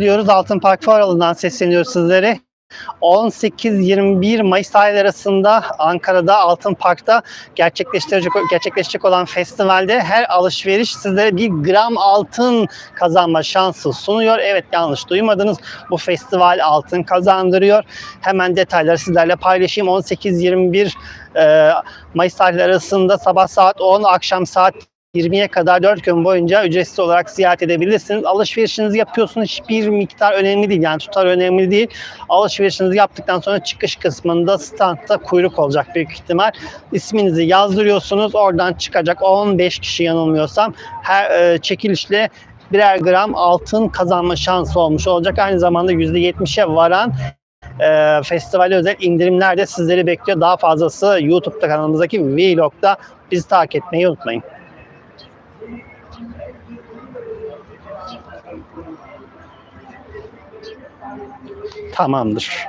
diyoruz. Altın Park Fuarı'ndan sesleniyoruz sizlere. 18-21 Mayıs tarihleri arasında Ankara'da Altın Park'ta gerçekleştirecek, gerçekleşecek olan festivalde her alışveriş sizlere bir gram altın kazanma şansı sunuyor. Evet yanlış duymadınız. Bu festival altın kazandırıyor. Hemen detayları sizlerle paylaşayım. 18-21 e, Mayıs tarihleri arasında sabah saat 10, akşam saat 20'ye kadar 4 gün boyunca ücretsiz olarak ziyaret edebilirsiniz. Alışverişinizi yapıyorsunuz. Hiçbir miktar önemli değil. Yani tutar önemli değil. Alışverişinizi yaptıktan sonra çıkış kısmında standta kuyruk olacak büyük ihtimal. İsminizi yazdırıyorsunuz. Oradan çıkacak 15 kişi yanılmıyorsam her e, çekilişle birer gram altın kazanma şansı olmuş olacak. Aynı zamanda %70'e varan e, festivale özel indirimler de sizleri bekliyor. Daha fazlası YouTube'da kanalımızdaki Vlog'da bizi takip etmeyi unutmayın. Tamamdır.